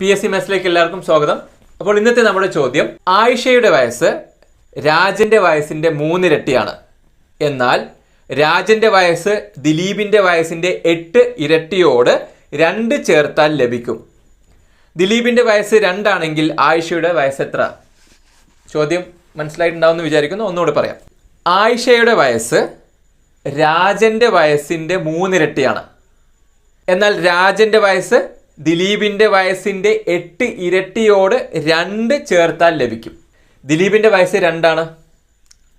P S C മെസ്സിലേക്ക് എല്ലാവർക്കും സ്വാഗതം. അപ്പോൾ ഇന്നത്തെ നമ്മുടെ ചോദ്യം ആയിഷയുടെ വയസ്സ് രാജന്റെ വയസ്സിന്റെ മൂന്നിരട്ടിയാണ്. എന്നാൽ രാജന്റെ വയസ്സ് ദിലീപിന്റെ വയസ്സിന്റെ എട്ട് ഇരട്ടിയോട് രണ്ട് ചേർത്താൽ ലഭിക്കും. ദിലീപിന്റെ വയസ്സ് രണ്ടാണെങ്കിൽ ആയിഷയുടെ വയസ്സ് എത്ര? ചോദ്യം മനസ്സിലായിട്ടുണ്ടാവുമെന്ന് വിചാരിക്കുന്നു. ഒന്നുകൂടി പറയാം. ആയിഷയുടെ വയസ്സ് രാജന്റെ വയസ്സിന്റെ മൂന്നിരട്ടിയാണ്. എന്നാൽ രാജന്റെ വയസ്സ് ദിലീപിന്റെ വയസ്സിന്റെ എട്ട് ഇരട്ടിയോട് രണ്ട് ചേർത്താൽ ലഭിക്കും. ദിലീപിന്റെ വയസ്സ് രണ്ടാണ്.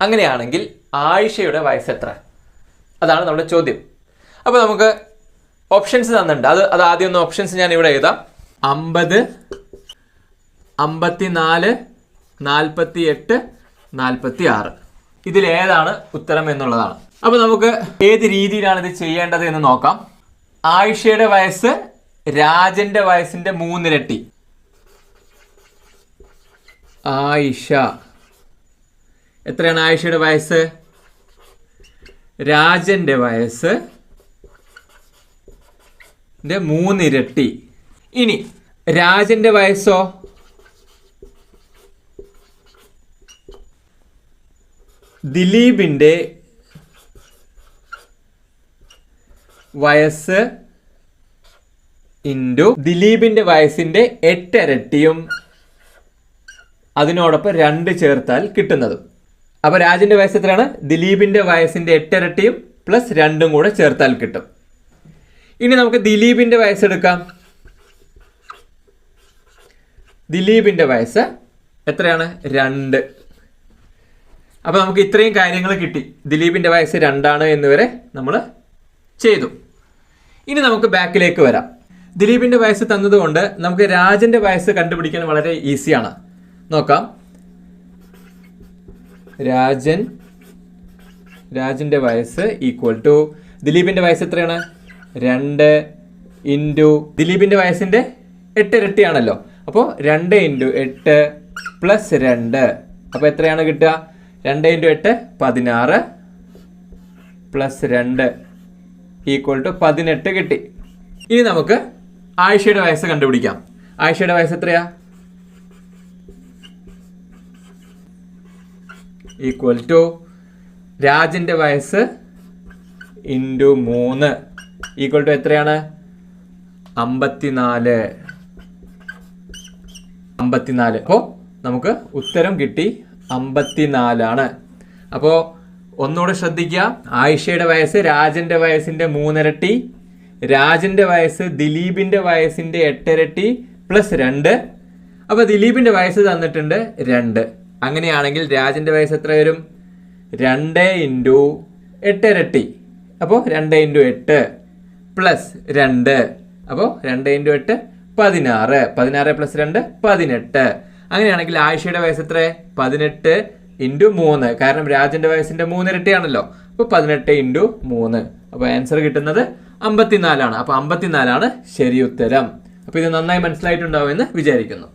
അങ്ങനെയാണെങ്കിൽ ആയിഷയുടെ വയസ്സ് എത്ര? അതാണ് നമ്മുടെ ചോദ്യം. അപ്പോൾ നമുക്ക് ഓപ്ഷൻസ് തന്നിട്ടുണ്ട്. അത് അത് ആദ്യം ഒന്ന് ഓപ്ഷൻസ് ഞാൻ ഇവിടെ എഴുതാം. അമ്പത് അമ്പത്തിനാല് നാൽപ്പത്തി എട്ട് നാൽപ്പത്തി ആറ് ഇതിലേതാണ് ഉത്തരം എന്നുള്ളതാണ്. അപ്പോൾ നമുക്ക് ഏത് രീതിയിലാണ് ഇത് ചെയ്യേണ്ടത് എന്ന് നോക്കാം. ആയിഷയുടെ വയസ്സ് രാജന്റെ വയസ്സിന്റെ മൂന്നിരട്ടി. ആയിഷ. എത്രയാണ് ആയിഷയുടെ വയസ്സ്? രാജന്റെ വയസ്സ് മൂന്നിരട്ടി. ഇനി രാജന്റെ വയസ്സോ? ദിലീപിന്റെ വയസ്സ് ഇന്റു ദിലീപിന്റെ വയസ്സിന്റെ എട്ടിരട്ടിയും അതിനോടൊപ്പം രണ്ട് ചേർത്താൽ കിട്ടുന്നതും. അപ്പോൾ രാജന്റെ വയസ്സ് എത്രയാണ്? ദിലീപിന്റെ വയസ്സിന്റെ എട്ടിരട്ടിയും പ്ലസ് രണ്ടും കൂടെ ചേർത്താൽ കിട്ടും. ഇനി നമുക്ക് ദിലീപിന്റെ വയസ്സെടുക്കാം ദിലീപിന്റെ വയസ്സ് എത്രയാണ്? രണ്ട്. അപ്പോൾ നമുക്ക് ഇത്രയും കാര്യങ്ങൾ കിട്ടി. ദിലീപിന്റെ വയസ്സ് രണ്ടാണ് എന്നിവരെ നമ്മൾ ചെയ്തു. ഇനി നമുക്ക് ബാക്കിലേക്ക് വരാം. ദിലീപിന്റെ വയസ്സ് തന്നതുകൊണ്ട് നമുക്ക് രാജന്റെ വയസ്സ് കണ്ടുപിടിക്കാൻ വളരെ ഈസിയാണ്. നോക്കാം. രാജൻ രാജന്റെ വയസ്സ് ഈക്വൽ ടു ദിലീപിന്റെ വയസ്സ് എത്രയാണ്? രണ്ട് ഇന്റു ദിലീപിന്റെ വയസ്സിന്റെ എട്ട് ഇരട്ടിയാണല്ലോ. അപ്പോൾ രണ്ട് ഇന്റു എട്ട് പ്ലസ് രണ്ട്. അപ്പോൾ എത്രയാണ് കിട്ടുക? രണ്ട് ഇന്റു എട്ട് പതിനാറ് പ്ലസ് രണ്ട് ഈക്വൽ ടു പതിനെട്ട് കിട്ടി. ഇനി നമുക്ക് ആയിഷയുടെ വയസ്സ് കണ്ടുപിടിക്കാം. ആയിഷയുടെ വയസ്സ് എത്രയാ? ഈക്വൽ ടു രാജന്റെ വയസ്സ് ഇന്റു മൂന്ന്. ഈക്വൽ ടു എത്രയാണ്? അമ്പത്തിനാല്. അമ്പത്തിനാല്. അപ്പോൾ നമുക്ക് ഉത്തരം കിട്ടി അമ്പത്തിനാലാണ്. അപ്പോൾ ഒന്നുകൂടെ ശ്രദ്ധിക്കുക. ആയിഷയുടെ വയസ്സ് രാജന്റെ വയസ്സിന്റെ മൂന്നിരട്ടി രാജന്റെ വയസ്സ് ദിലീപിന്റെ വയസ്സിന്റെ എട്ടിരട്ടി പ്ലസ് രണ്ട്. അപ്പോൾ ദിലീപിന്റെ വയസ്സ് തന്നിട്ടുണ്ട് രണ്ട്. അങ്ങനെയാണെങ്കിൽ രാജന്റെ വയസ്സ് എത്ര വരും? രണ്ട് ഇന്റു എട്ടിരട്ടി. അപ്പോൾ രണ്ട് ഇന്റു എട്ട് പ്ലസ് രണ്ട്. അപ്പോൾ രണ്ട് ഇന്റു എട്ട് പതിനാറ്. പതിനാറ് പ്ലസ് രണ്ട് പതിനെട്ട്. അങ്ങനെയാണെങ്കിൽ ആയിഷയുടെ വയസ്സ് എത്ര പതിനെട്ട് ഇന്റു മൂന്ന്. കാരണം രാജന്റെ വയസ്സിന്റെ മൂന്നിരട്ടിയാണല്ലോ. അപ്പോൾ പതിനെട്ട് ഇന്റു മൂന്ന്. അപ്പോൾ ആൻസർ കിട്ടുന്നത് അമ്പത്തിനാലാണ്. അപ്പോൾ അമ്പത്തിനാലാണ് ശരി ഉത്തരം അപ്പോൾ ഇത് നന്നായി മനസ്സിലായിട്ടുണ്ടാവുമെന്ന് വിചാരിക്കുന്നു.